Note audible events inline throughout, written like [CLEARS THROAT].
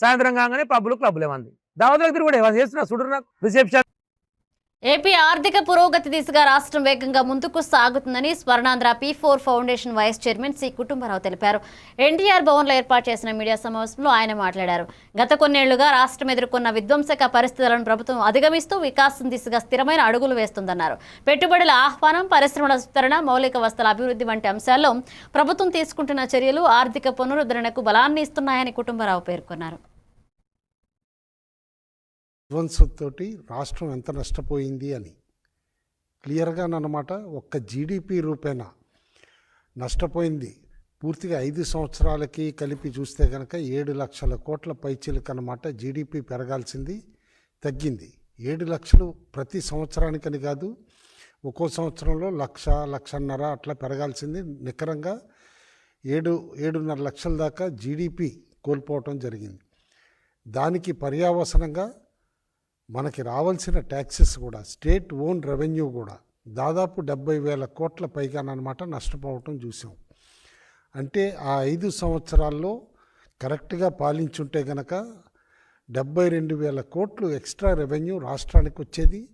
సాయంత్రం కాగానే పబ్బులు క్లబ్లు ఏమంది? దావత్ దగ్గర కూడా ఏమైనా చేస్తున్నా చూడరు నాకు రిసెప్షన్ ఏపీ ఆర్థిక పురోగతి దిశగా రాష్ట్రం వేగంగా ముందుకు సాగుతుందని Swarnandhra P four foundation vice chairman C Kutumbarao తెలిపారు. ఎన్టీఆర్ భవన్లో ఏర్పాటు చేసిన మీడియా సమావేశంలో ఆయన మాట్లాడారు. గత కొన్నేళ్ళుగా రాష్ట్రం ఎదుర్కొన్న విధ్వంసక పరిస్థితులను ప్రభుత్వం అధిగమిస్తూ వికాసం దిశగా స్థిరమైన అడుగులు వేస్తుందన్నారు. పెట్టుబడుల ఆహ్వానం పరిశ్రమల విస్తరణ మౌలిక వసతుల అభివృద్ధి వంటి అంశాల్లో ప్రభుత్వం తీసుకుంటున్న చర్యలు ఆర్థిక పునరుద్ధరణకు బలాన్ని ఇస్తున్నాయని కుటుంబరావు పేర్కొన్నారు. విధ్వంసంతో రాష్ట్రం ఎంత నష్టపోయింది అని. క్లియర్గా అన్నమాట ఒక్క జీడిపి రూపేణా నష్టపోయింది. పూర్తిగా ఐదు సంవత్సరాలకి కలిపి చూస్తే కనుక ఏడు లక్షల కోట్ల పైచీలకు అనమాట జీడిపి పెరగాల్సింది తగ్గింది. ఏడు లక్షలు ప్రతి సంవత్సరానికని కాదు ఒక్కో సంవత్సరంలో లక్ష లక్షన్నర అట్లా పెరగాల్సింది. నికరంగా ఏడు ఏడున్నర లక్షల దాకా జీడిపి కోల్పోవటం జరిగింది. దానికి పర్యావసనంగా మనకి రావాల్సిన ట్యాక్సెస్ కూడా స్టేట్ ఓన్ రెవెన్యూ కూడా దాదాపు డెబ్బై వేల కోట్ల పైగానమాట నష్టపోవటం చూసాం. అంటే ఆ ఐదు సంవత్సరాల్లో కరెక్ట్గా పాలించుంటే గనక డెబ్బై రెండు వేల కోట్లు ఎక్స్ట్రా రెవెన్యూ రాష్ట్రానికి వచ్చేది.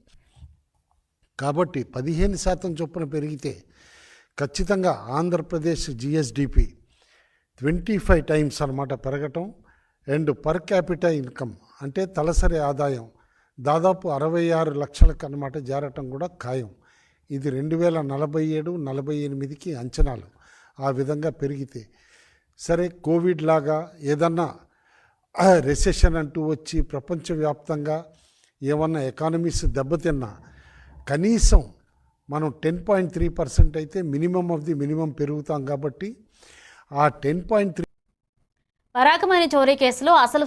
కాబట్టి పదిహేను శాతం చొప్పున పెరిగితే ఖచ్చితంగా Andhra Pradesh GSDP twenty five times అనమాట పెరగటం. అండ్ పర్ క్యాపిటల్ ఇన్కమ్ అంటే తలసరి ఆదాయం దాదాపు అరవై ఆరు లక్షలకు అనమాట జారటం కూడా ఖాయం. ఇది రెండు వేల నలభై ఏడు నలభై ఎనిమిదికి అంచనాలు ఆ విధంగా పెరిగితే. సరే కోవిడ్ లాగా ఏదన్నా [CLEARS THROAT] రెసెషన్ అంటూ వచ్చి ప్రపంచవ్యాప్తంగా ఏమన్నా ఎకానమీస్ దెబ్బతిన్నా కనీసం మనం టెన్ పాయింట్ త్రీ పర్సెంట్ అయితే మినిమం ఆఫ్ ది మినిమం పెరుగుతాం కాబట్టి ఆ టెన్ పాయింట్ త్రీ పరాకమైన చోరీ కేసులో అసలు